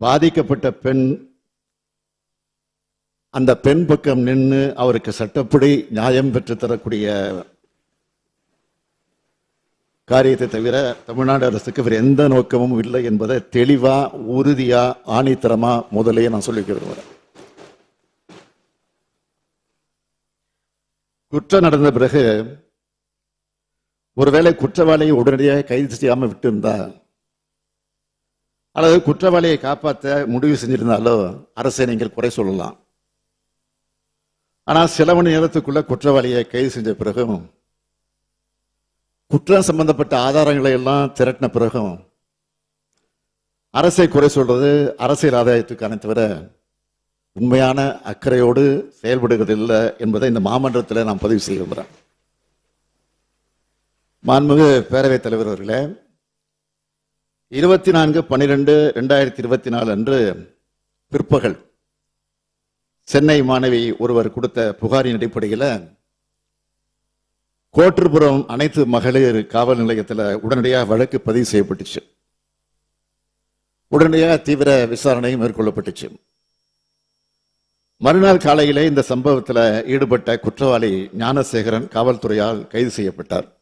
பாதிக்கப்பட்ட பெண் அந்த பெண் பக்கம் நின்று அவருக்கு சட்டப்படி நியாயம் பெற்று தரக்கூடிய காரியத்தை தவிர தமிழ்நாடு அரசுக்கு வேறு எந்த நோக்கமும் இல்லை என்பதை தெளிவா உறுதியா ஆணித்தரமா முதலையே நான் சொல்லிக்க விரும்புகிறேன் குற்றம் நடந்த பிறகு ஒருவேளை குற்றவாளியை உடனடியாக கைது செய்யாம விட்டிருந்தா அல்லது குற்றவாளியை காப்பாற்ற முடிவு செஞ்சிருந்தாலோ அரசை நீங்கள் குறை சொல்லலாம். ஆனால் சில மணி நேரத்துக்குள்ள குற்றவாளியை கைது செஞ்ச பிறகும் குற்றம் சம்பந்தப்பட்ட ஆதாரங்களை எல்லாம் திரட்டின பிறகும் அரசை குறை சொல்றது அரசியல் ஆதாயத்துக்கான தவிர உண்மையான அக்கறையோடு செயல்படுகிறதில்லை என்பதை இந்த மாமன்றத்தில் நான் பதிவு செய்ய விரும்புகிறேன் மாண்புமிகு பேரவைத் தலைவர் அவர்களே இருபத்தி நான்கு பன்னிரெண்டு ரெண்டாயிரத்தி இருபத்தி நாலு அன்று பிற்பகல் சென்னை மாணவி ஒருவர் கொடுத்த புகாரின் அடிப்படையில் கோட்டுப்புறம் அனைத்து மகளிர் காவல் நிலையத்தில் உடனடியாக வழக்கு பதிவு செய்யப்பட்டுச்சு. உடனடியாக தீவிர விசாரணை மேற்கொள்ளப்பட்டுச்சு. மறுநாள் காலையிலே இந்த சம்பவத்தில் ஈடுபட்ட குற்றவாளி ஞானசேகரன் காவல்துறையால் கைது செய்யப்பட்டார்.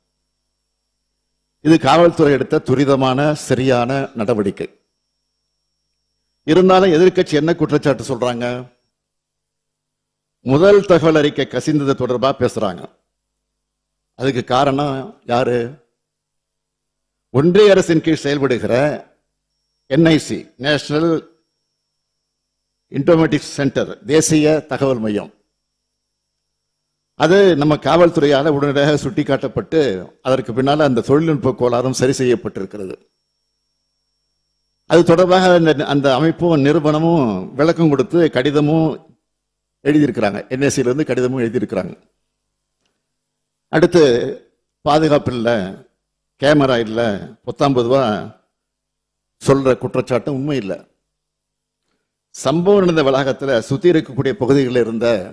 இது காவல்துறை எடுத்த துரிதமான சரியான நடவடிக்கை. இருந்தாலும் எதிர்க்கட்சி என்ன குற்றச்சாட்டு சொல்றாங்க? முதல் தகவல் அறிக்கை கசிந்தது தொடர்பா பேசுறாங்க. அதுக்கு காரணம் யாரு? ஒன்றிய அரசின் கீழ் செயல்படுகிற என்ஐசி நேஷனல் இன்டோமேட்டிக் சென்டர் தேசிய தகவல் மையம். அது நம்ம காவல்துறையால் உடனடியாக சுட்டிக்காட்டப்பட்டு அதற்கு பின்னால் அந்த தொழில்நுட்ப கோளாறும் சரி செய்யப்பட்டிருக்கிறது. அது தொடர்பாக அந்த- அந்த அமைப்பும் நிறுவனமும் விளக்கம் கொடுத்து கடிதமும் எழுதியிருக்கிறாங்க. என்எஸ்சியிலிருந்து இருந்து கடிதமும் எழுதியிருக்கிறாங்க. அடுத்து பாதுகாப்பு இல்லை கேமரா இல்லை பத்தாம்பது ரூபா சொல்கிற குற்றச்சாட்டும் உண்மை இல்லை. சம்பவம் நடந்த வளாகத்தில் சுற்றி இருக்கக்கூடிய பகுதிகளில் இருந்த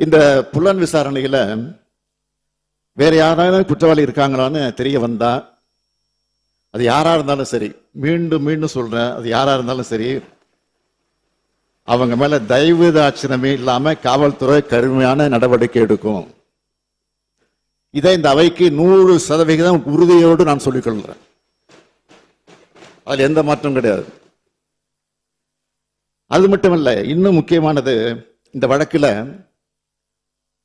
இந்த புலன் விசாரணையில வேற யாராவது குற்றவாளி இருக்காங்களான்னு தெரிய வந்தா அது யாரா இருந்தாலும் சரி மீண்டும் மீண்டும் சொல்றேன் அது யாரா இருந்தாலும் சரி அவங்க மேல தயவு தாட்சணமே இல்லாம காவல்துறை கடுமையான நடவடிக்கை எடுக்கும். இதை இந்த அவைக்கு நூறு சதவிகிதம் உறுதியோடு நான் சொல்லிக்கொள்கிறேன் அதில் எந்த மாற்றம் கிடையாது. அது மட்டுமல்ல இன்னும் முக்கியமானது இந்த வழக்குல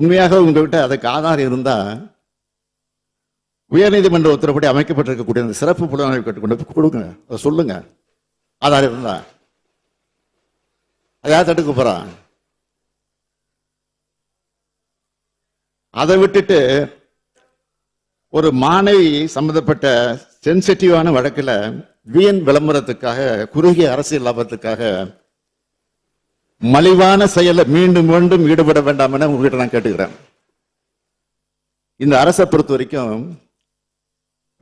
உண்மையாக உங்ககிட்ட அதுக்கு ஆதாரம் இருந்தால் உயர்நீதிமன்ற உத்தரப்படி அமைக்கப்பட்டிருக்கக்கூடிய அந்த சிறப்பு புலனாய்வு கேட்டு கொண்டு கொடுங்க. அதை சொல்லுங்க. ஆதாரம் இருந்தா. அதை யார் தடுக்க போறான் அதை விட்டுட்டு ஒரு மாணவி சம்பந்தப்பட்ட சென்சிட்டிவான வழக்கில் வீண் விளம்பரத்துக்காக குறுகிய அரசியல் லாபத்துக்காக மலிவான செயல மீண்டும் மீண்டும் ஈடுபட வேண்டாம் என உங்ககிட்ட நான் கேட்டுக்கிறேன். இந்த அரசை பொறுத்த வரைக்கும்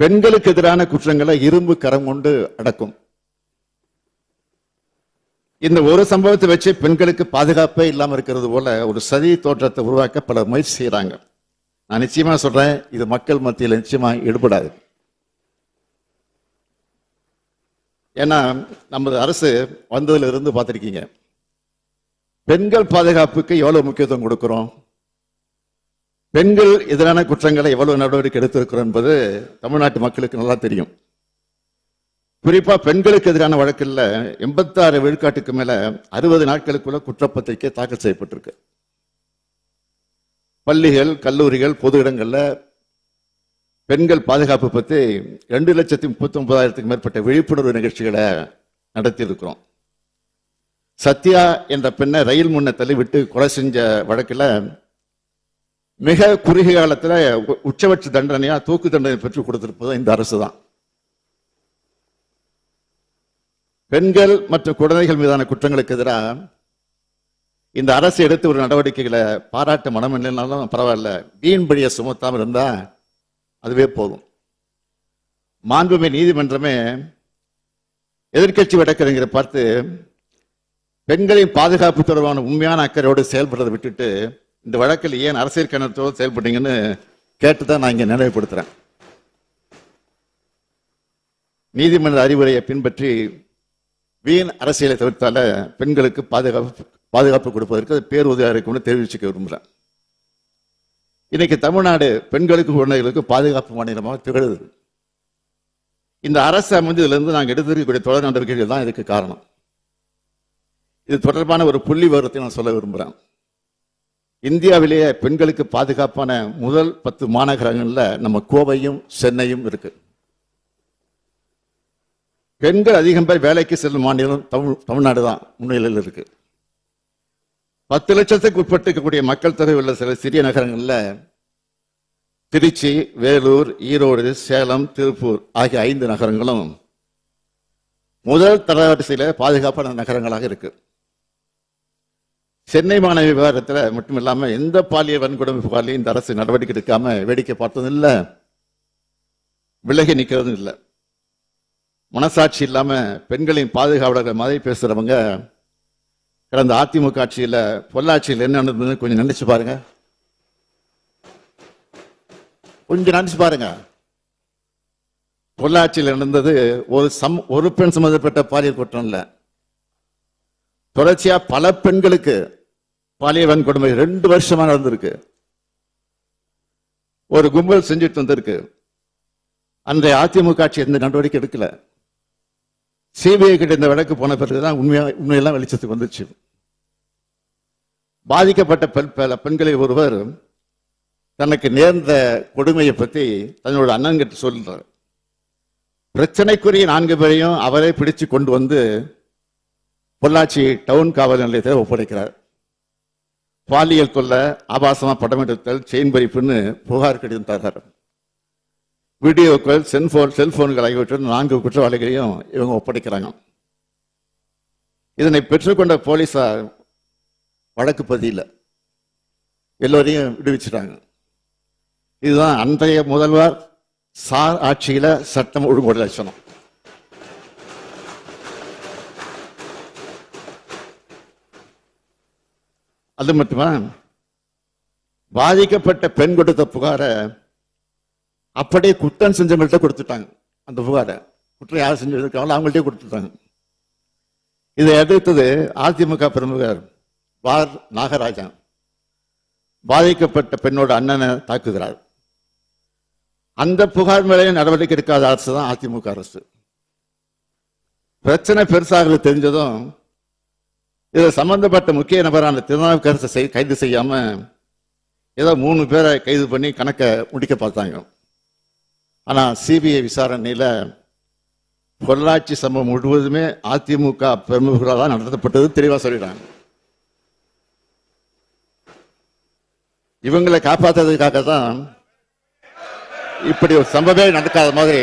பெண்களுக்கு எதிரான குற்றங்களை இரும்பு கரம் கொண்டு அடக்கும். இந்த ஒரு சம்பவத்தை வச்சு பெண்களுக்கு பாதுகாப்பே இல்லாம இருக்கிறது போல ஒரு சதி தோற்றத்தை உருவாக்க பல முயற்சி செய்யறாங்க நான் நிச்சயமா சொல்றேன் இது மக்கள் மத்தியில் நிச்சயமா ஈடுபடாது. ஏன்னா நமது அரசு வந்ததுல இருந்து பார்த்திருக்கீங்க. பெண்கள் பாதுகாப்புக்கு எவ்வளவு முக்கியத்துவம் கொடுக்கிறோம்? பெண்கள் எதிரான குற்றங்களை எவ்வளவு நடவடிக்கை எடுத்திருக்கிறோம் என்பது தமிழ்நாட்டு மக்களுக்கு நல்லா தெரியும். குறிப்பா பெண்களுக்கு எதிரான வழக்கில் எண்பத்தாறு விழுக்காட்டுக்கு மேல அறுபது நாட்களுக்குள்ள குற்றப்பத்திரிக்கை தாக்கல் செய்யப்பட்டிருக்கு. பள்ளிகள் கல்லூரிகள் பொது இடங்கள்ல பெண்கள் பாதுகாப்பு பத்தி ரெண்டு லட்சத்தி முப்பத்தி ஒன்பதாயிரத்துக்கு மேற்பட்ட விழிப்புணர்வு நிகழ்ச்சிகளை நடத்தியிருக்கிறோம். சத்யா என்ற பெண்ணை ரயில் முன்ன தள்ளி விட்டு கொலை செஞ்ச வழக்கில் மிக குறுகிய காலத்தில் உச்சபட்ச தண்டனையா தூக்கு தண்டனை பெற்றுக் கொடுத்திருப்பது இந்த அரசு தான் பெண்கள் மற்றும் குழந்தைகள் மீதான குற்றங்களுக்கு எதிராக இந்த அரசு எடுத்து ஒரு நடவடிக்கைகளை பாராட்ட மனம் இல்லைனாலும் பரவாயில்ல. வீண் பழியை சுமத்தாம இருந்தா அதுவே போதும். மாண்புமை நீதிமன்றமே எதிர்க்கட்சி வழக்கறிஞரை பார்த்து பெண்களின் பாதுகாப்பு தொடர்பான உண்மையான அக்கறையோடு செயல்படுறதை விட்டுட்டு இந்த வழக்கில் ஏன் அரசியல் கணத்தோடு செயல்பட்டீங்கன்னு கேட்டுதான் நான் இங்க நினைவுபடுத்துறேன். நீதிமன்ற அறிவுரையை பின்பற்றி வீண் அரசியலை தவிர்த்தால பெண்களுக்கு பாதுகாப்பு பாதுகாப்பு கொடுப்பதற்கு அது பேருதவியாக இருக்கும்னு தெரிவிச்சுக்க விரும்புகிறேன் இன்னைக்கு தமிழ்நாடு பெண்களுக்கு குழந்தைகளுக்கு பாதுகாப்பு மாநிலமாக திகழுது. இந்த அரசு அமைந்ததுலேருந்து நாங்கள் எடுத்திருக்கக்கூடிய தொடர் நடவடிக்கைகள் தான் இதுக்கு காரணம். இது தொடர்பான ஒரு புள்ளி விவரத்தை நான் சொல்ல விரும்புகிறேன் இந்தியாவிலேயே பெண்களுக்கு பாதுகாப்பான முதல் பத்து மாநகரங்களில் நம்ம கோவையும் சென்னையும் இருக்கு. பெண்கள் அதிகம் பேர் வேலைக்கு செல்லும் மாநிலம் தமிழ் தமிழ்நாடு தான் முன்னிலையில் இருக்கு. பத்து லட்சத்துக்கு உட்பட்டிருக்கக்கூடிய மக்கள் தொகை உள்ள சில சிறிய நகரங்களில் திருச்சி வேலூர் ஈரோடு சேலம் திருப்பூர் ஆகிய ஐந்து நகரங்களும் முதல் தரவரிசையில் பாதுகாப்பான நகரங்களாக இருக்குது சென்னை மாணவி விவகாரத்தில் மட்டும் இல்லாமல் எந்த பாலியல் வன்கொடுமை புகார்லையும் இந்த அரசு நடவடிக்கை எடுக்காம வேடிக்கை பார்த்ததும் இல்லை. விலகி நிற்கிறதும் இல்லை. மனசாட்சி இல்லாமல் பெண்களின் பாதுகாவலர்கள் மாதிரி பேசுகிறவங்க கடந்த அதிமுக ஆட்சியில் பொள்ளாச்சியில் என்ன நடந்ததுன்னு கொஞ்சம் நினைச்சு பாருங்க. கொஞ்சம் நினைச்சு பாருங்க. பொள்ளாட்சியில் நடந்தது ஒரு சம் ஒரு பெண் சம்மந்தப்பட்ட பாலியல் குற்றம் இல்லை. தொடர்ச்சியாக பல பெண்களுக்கு பாலியல் வன்கொடுமை ரெண்டு வருஷமா நடந்திருக்கு. ஒரு கும்பல் செஞ்சுட்டு வந்திருக்கு. அன்றைய அதிமுக ஆட்சி எந்த நடவடிக்கை எடுக்கல. சிபிஐ கிட்ட இந்த வழக்கு போன பிறகுதான் உண்மையா உண்மையெல்லாம் வெளிச்சத்துக்கு வந்துச்சு. பாதிக்கப்பட்ட பெண் பல பெண்களில் ஒருவர் தனக்கு நேர்ந்த கொடுமையை பத்தி தன்னோட அண்ணன் கிட்ட சொல்றார். பிரச்சனைக்குரிய நான்கு பேரையும் அவரே பிடிச்சு கொண்டு வந்து பொள்ளாச்சி டவுன் காவல் நிலையத்தை ஒப்படைக்கிறார். பாலியல் கொல்ல ஆபாசமா படம் எடுத்தல் செயின் பறிப்புன்னு புகார் கடிதம் தர்றார் வீடியோக்கள் செல்போன் செல்போன்கள் ஆகியவற்றில் நான்கு குற்றவாளிகளையும் இவங்க ஒப்படைக்கிறாங்க. இதனை பெற்றுக்கொண்ட போலீஸார் வழக்கு பதியில் எல்லோரையும் விடுவிச்சிட்டாங்க. இதுதான் அன்றைய முதல்வர் சார் ஆட்சியில் சட்டம் ஒழுங்குமுறை லட்சணம். அது மட்டுமா? பாதிக்கப்பட்ட பெண் கொடுத்த புகாரை அப்படியே குற்றம் செஞ்சவங்கள்ட்ட கொடுத்துட்டாங்க. அந்த புகாரை. குற்றம் யார் செஞ்சிருக்காங்களோ அவங்கள்ட்டே கொடுத்துட்டாங்க. இதை எதிர்த்தது அதிமுக பிரமுகர் வார் நாகராஜன் பாதிக்கப்பட்ட பெண்ணோட அண்ணனை தாக்குகிறார். அந்த புகார் மேலேயே நடவடிக்கை எடுக்காத அரசு தான் அதிமுக அரசு. பிரச்சனை பெருசாகிறது தெரிஞ்சதும் இதில் சம்பந்தப்பட்ட முக்கிய நபரான திருநாவுக்கரசை செய்- கைது செய்யாமல் ஏதோ மூணு பேரை கைது பண்ணி கணக்கை முடிக்க பார்த்தாங்க. ஆனால் சிபிஐ விசாரணையில் பொள்ளாச்சி சம்பவம் முழுவதுமே அதிமுக பிரமுகராக தான் நடத்தப்பட்டது தெளிவாக சொல்லிடுறாங்க இவங்களை காப்பாற்றுறதுக்காக தான் இப்படி ஒரு சம்பவமே நடக்காத மாதிரி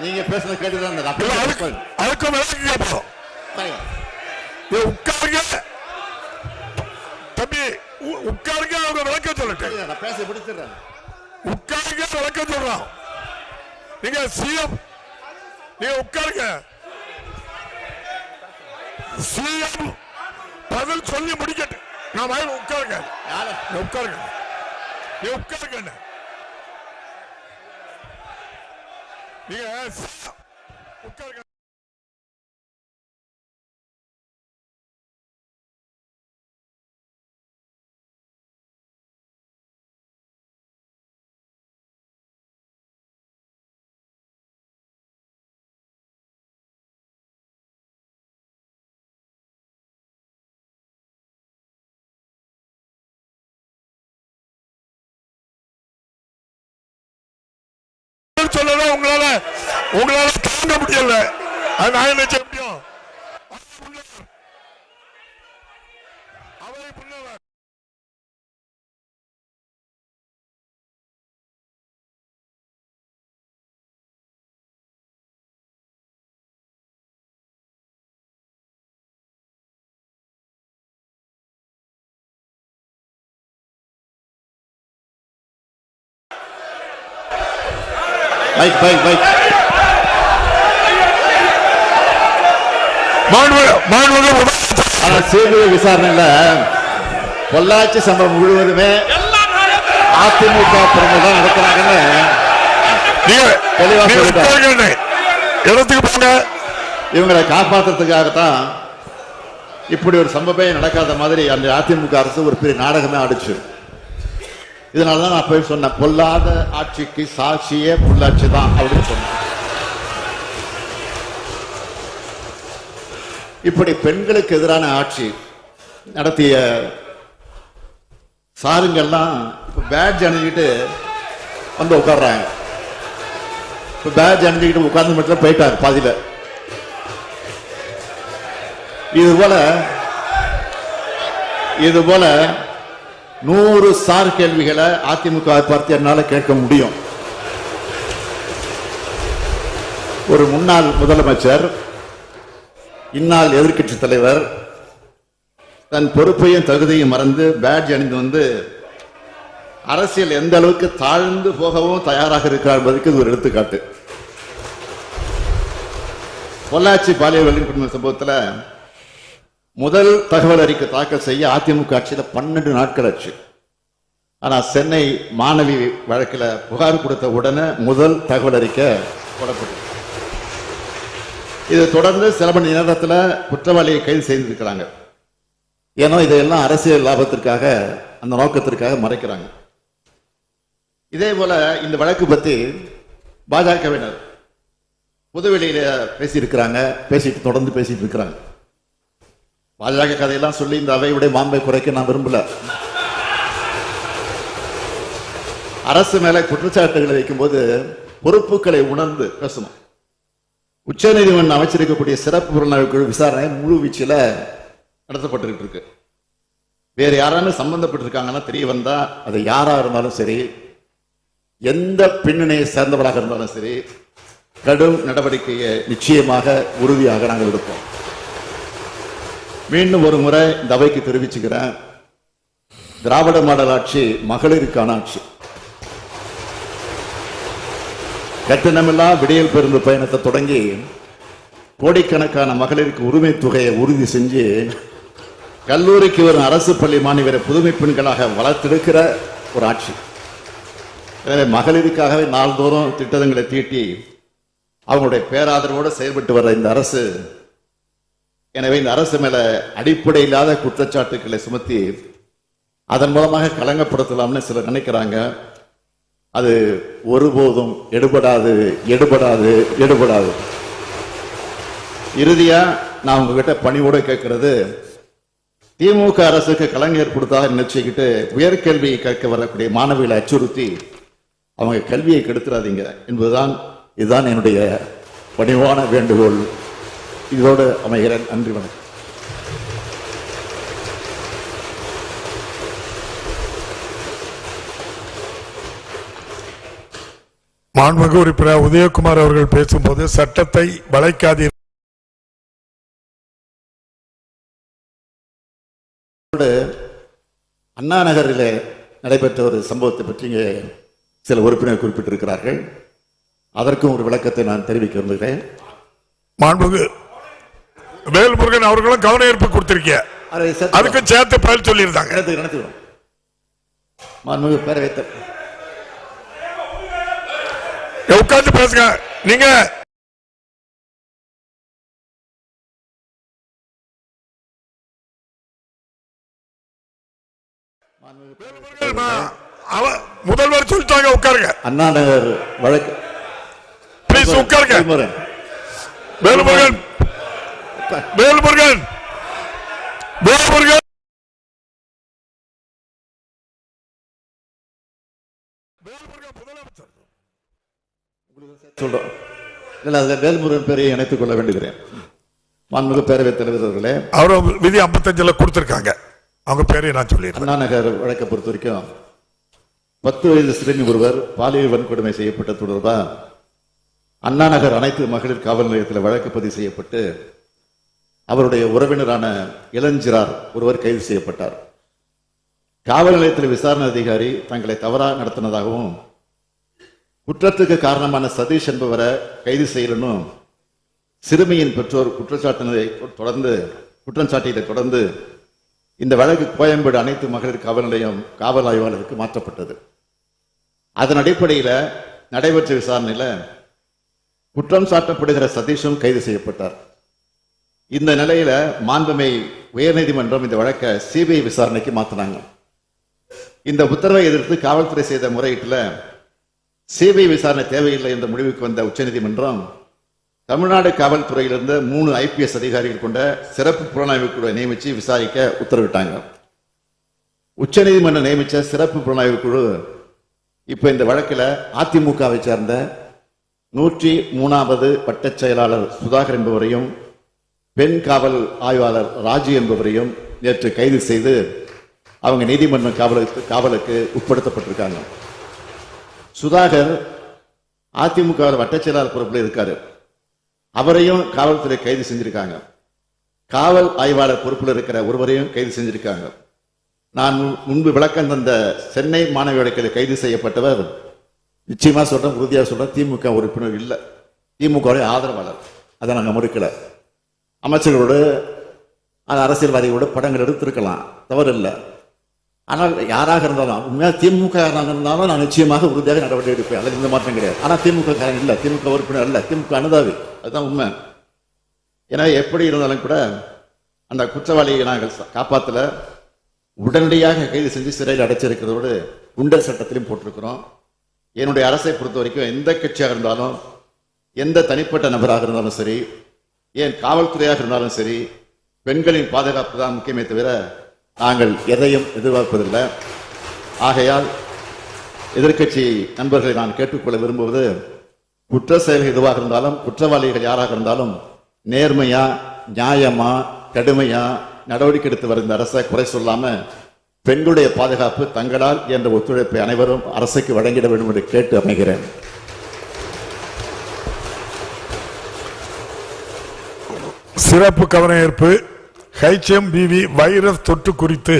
நீங்க பேசுறது கேட்டுதான் இருந்தது. அப்படியே அதுக்கு அதுக்கு விளக்கு கேட்போம் உட்காருங்க. தம்பி உட்காருங்க அவங்க விளக்க சொல்லட்டேன் நான் பேச முடிச்சிடுறேன். உட்காருங்க விளக்க சொல்றான் நீங்க சிஎம் நீங்க உட்காருங்க. சிஎம் பதில் சொல்லி முடிக்கட்டும். நான் உட்காருங்க. நீ உட்காருங்க. நீ உட்காருங்க. நீங்க உங்களால தாங்க முடியல. அது நான் என்ன செய்ய முடியும்? அவரை புண்ணவர் சிபிஐ விசாரணையில பொள்ளாச்சி சம்பவம் முழுவதுமே அதிமுக பிரமுகர் தான் நடத்துறாங்கன்னு நீங்க தெளிவா. உட்காருங்க. இடத்துக்கு போங்க. இவங்களை காப்பாத்துறதுக்காகத்தான் இப்படி ஒரு சம்பவமே நடக்காத மாதிரி அந்த அதிமுக அரசு ஒரு பெரிய நாடகமே ஆடிச்சு. இதனாலதான் நான் போய் சொன்னேன் பொல்லாத ஆட்சிக்கு சாட்சியே பொள்ளாச்சி தான் அப்படின்னு சொன்னேன். இப்படி பெண்களுக்கு எதிரான ஆட்சி நடத்திய சாருங்கள்லாம் இப்போ பேட்ஜ் அணிஞ்சிட்டு வந்து உட்கார்றாங்க. இப்போ பேட்ஜ் அணிஞ்சிக்கிட்டு உட்கார்ந்து மட்டும் போயிட்டாங்க பாதியில. இது போல இது போல நூறு சார் கேள்விகளை அதிமுக வை பார்த்து என்னால கேட்க முடியும். ஒரு முன்னாள் முதலமைச்சர் இந்நாள் எதிர்க்கட்சி தலைவர் தன் பொறுப்பையும் தகுதியும் மறந்து பேட்ஜ் அணிந்து வந்து அரசியல் எந்த அளவுக்கு தாழ்ந்து போகவும் தயாராக இருக்கிறார் என்பதற்கு இது ஒரு எடுத்துக்காட்டு. பொள்ளாச்சி பாலியல் வல்லுநர் சம்பவத்தில் முதல் தகவல் அறிக்கை தாக்கல் செய்ய அதிமுக ஆட்சியில் பன்னெண்டு நாட்கள் ஆச்சு. ஆனால் சென்னை மாணவி வழக்கில் புகார் கொடுத்த உடனே முதல் தகவல் அறிக்கை போடப்பட்டது. இது தொடர்ந்து சில மணி நேரத்துல குற்றவாளியை கைது செய்திருக்கிறாங்க. ஏன்னா இதையெல்லாம் அரசியல் லாபத்திற்காக அந்த நோக்கத்திற்காக மறைக்கிறாங்க. இதே போல இந்த வழக்கு பத்தி பாஜகவினர் புதுவெளியில பேசியிருக்கிறாங்க பேசிட்டு தொடர்ந்து பேசிட்டு இருக்கிறாங்க பாஜக கதையெல்லாம் சொல்லி இந்த அவையுடைய மாம்பை குறைக்க நான் விரும்பல. அரசு மேல குற்றச்சாட்டுகளை வைக்கும்போது பொறுப்புகளை உணர்ந்து பேசணும். உச்சநீதிமன்றம் அமைச்சிருக்கக்கூடிய சிறப்பு புலனாய்வு குழு விசாரணை முழு வீச்சில் நடத்தப்பட்டுக்கிட்டு இருக்கு வேறு யாராலும் சம்பந்தப்பட்டிருக்காங்கன்னா தெரிய வந்தால் அது யாராக இருந்தாலும் சரி எந்த பின்னணியை சேர்ந்தவராக இருந்தாலும் சரி கடும் நடவடிக்கையை நிச்சயமாக உறுதியாக நாங்கள் எடுப்போம். மீண்டும் ஒரு முறை இந்த அவைக்கு தெரிவிச்சுக்கிறேன். திராவிட மாடல் ஆட்சி மகளிருக்கான ஆட்சி. கட்டணமில்லா விடியல் பேருந்து பயணத்தை தொடங்கி கோடிக்கணக்கான மகளிருக்கு உரிமை தொகையை உறுதி செஞ்சு கல்லூரிக்கு வரும் அரசு பள்ளி மாணவரை புதுமை பெண்களாக வளர்த்தெடுக்கிற ஒரு ஆட்சி. எனவே மகளிருக்காகவே நாள்தோறும் திட்டங்களை தீட்டி அவங்களுடைய பேராதரவோடு செயல்பட்டு வர்ற இந்த அரசு எனவே இந்த அரசு மேலே அடிப்படை இல்லாத குற்றச்சாட்டுக்களை சுமத்தி அதன் மூலமாக களங்கப்படுத்தலாம்னு சிலர் நினைக்கிறாங்க. அது ஒருபோதும் எடுபடாது எடுபடாது எடுபடாது. இறுதியா நான் உங்ககிட்ட பணிவோட கேட்கறது திமுக அரசுக்கு கலைஞர் கொடுத்ததாக நினைச்சுக்கிட்டு உயர்கல்வியை கேட்க வரக்கூடிய மாணவிகளை அச்சுறுத்தி அவங்க கல்வியை கெடுத்துறாதீங்க என்பதுதான் இதுதான் என்னுடைய பணிவான வேண்டுகோள். இதோடு அமைகிறேன். நன்றி வணக்கம். மாண்புமிகு உறுப்பினர் உதயகுமார் அவர்கள் பேசும்போது சட்டத்தை வளைக்காதீர் அண்ணா நகரில் நடைபெற்ற ஒரு சம்பவத்தை பற்றி இங்கே சில உறுப்பினர் குறிப்பிட்டிருக்கிறார்கள். அதற்கும் ஒரு விளக்கத்தை நான் தெரிவிக்க விரும்புகிறேன். மாண்புமிகு வேல்முருகன் அவர்களும் கவன ஈர்ப்பு கொடுத்திருக்கீங்க. அதை சேர்த்து பதில் சொல்லியிருந்தாங்க. மாண்புமிகு பேரவைத்த உட்கார்ந்து பேசுங்க. நீங்க. முதல்வர் சொல்லிட்டாங்க உட்காருங்க. அண்ணா நகர் வழக்கு. ப்ளீஸ் உட்காருங்க. வேலுமுருகன். வேலுமுருகன். வேலுமுருகன். சொல்றோம். இல்ல அதில் வேல்முருகன் பேரையை இணைத்துக் கொள்ள வேண்டுகிறேன். மாண்புமிகு பேரவைத் தலைவர் அவர்களே அவர் விதி 55 கொடுத்திருக்காங்க. அவங்க பேரையும் நான் சொல்லிடுறேன். அண்ணா நகர் வழக்கை பொறுத்த வரைக்கும் பத்து வயது சிறுமி ஒருவர் பாலியல் வன்கொடுமை செய்யப்பட்ட தொடர்பா அண்ணா நகர் அனைத்து மகளிர் காவல் நிலையத்தில் வழக்கு பதிவு செய்யப்பட்டு அவருடைய உறவினரான இளஞ்சிறார் ஒருவர் கைது செய்யப்பட்டார். காவல் நிலையத்தில் விசாரணை அதிகாரி தங்களை தவறாக நடத்தினதாகவும் குற்றத்துக்கு காரணமான சதீஷ் என்பவரை கைது செய்யலனும் சிறுமியின் பெற்றோர் குற்றச்சாட்டினதை தொடர்ந்து குற்றம் சாட்டியதை தொடர்ந்து இந்த வழக்கு கோயம்பேடு அனைத்து மகளிர் காவல் நிலையம் காவல் ஆய்வாளருக்கு மாற்றப்பட்டது. அதன் அடிப்படையில் நடைபெற்ற விசாரணையில் குற்றம் சாட்டப்படுகிற சதீஷும் கைது செய்யப்பட்டார். இந்த நிலையில மாண்புமை உயர்நீதிமன்றம் இந்த வழக்கை சிபிஐ விசாரணைக்கு மாத்தினாங்க. இந்த உத்தரவை எதிர்த்து காவல்துறை செய்த முறையீட்டில் சிபிஐ விசாரணை தேவையில்லை என்ற முடிவுக்கு வந்த உச்சநீதிமன்றம் தமிழ்நாடு காவல்துறையிலிருந்து மூணு ஐபிஎஸ் அதிகாரிகள் கொண்ட சிறப்பு புலனாய்வு குழுவை நியமித்து விசாரிக்க உத்தரவிட்டாங்க. உச்சநீதிமன்றம் நியமித்த சிறப்பு புலனாய்வு குழு இப்போ இந்த வழக்கில் அதிமுகவை சேர்ந்த நூற்றி மூணாவது பட்டச் செயலாளர் சுதாகர் என்பவரையும் பெண் காவல் ஆய்வாளர் ராஜு என்பவரையும் நேற்று கைது செய்து அவங்க நீதிமன்ற காவலுக்கு காவலுக்கு உட்படுத்தப்பட்டிருக்காங்க. சுதாகர் அதிமுக வட்டச் செயலாளர் பொறுப்பில் இருக்காரு. அவரையும் காவல்துறை கைது செஞ்சிருக்காங்க. காவல் ஆய்வாளர் பொறுப்பில் இருக்கிற ஒருவரையும் கைது செஞ்சிருக்காங்க. நான் முன்பு விளக்கம் தந்த சென்னை மாணவியோட கைது செய்யப்பட்டவர் நிச்சயமா சொல்றேன் உறுதியாக சொல்றேன் திமுக உறுப்பினர் இல்லை. திமுக ஆதரவாளர். அதை நாங்கள் மறுக்கல. அமைச்சர்களோடு அது அரசியல்வாதிகளோட படங்கள் எடுத்திருக்கலாம். தவறு இல்லை. ஆனால் யாராக இருந்தாலும் உண்மையாக திமுக இருந்தாலும் நான் நிச்சயமாக உறுதியாக நடவடிக்கை எடுப்பேன். அதில் இந்த மாற்றம் கிடையாது. ஆனால் திமுக காரன் இல்லை. திமுக உறுப்பினர் இல்லை. திமுக அனுதாவி அதுதான் உண்மை. ஏன்னா எப்படி இருந்தாலும் கூட அந்த குற்றவாளியை நாங்கள் காப்பாற்றல காப்பாத்தல. உடனடியாக கைது செஞ்சு சிறையில் அடைச்சிருக்கிறதோடு குண்டர் சட்டத்திலையும் போட்டிருக்கிறோம். என்னுடைய அரசை பொறுத்த வரைக்கும் எந்த கட்சியாக இருந்தாலும் எந்த தனிப்பட்ட நபராக இருந்தாலும் சரி ஏன் காவல்துறையாக இருந்தாலும் சரி பெண்களின் பாதுகாப்பு தான் முக்கியமே தவிர நாங்கள் எதையும் எதிர்பார்ப்பதில்லை. ஆகையால் எதிர்க்கட்சி நண்பர்களை நான் கேட்டுக்கொள்ள விரும்புவது குற்ற செயல்கள் எதுவாக இருந்தாலும் குற்றவாளிகள் யாராக இருந்தாலும் நேர்மையா நியாயமா கடுமையா நடவடிக்கை எடுத்து வருகிற அரசை குறை சொல்லாம பெண்களுடைய பாதுகாப்பு தங்களால் என்ற ஒத்துழைப்பை அனைவரும் அரசுக்கு வழங்கிட வேண்டும் என்று கேட்டு அமைகிறேன். சிறப்பு கவன ஹெச்எம்பிவி வைரஸ் தொற்று குறித்து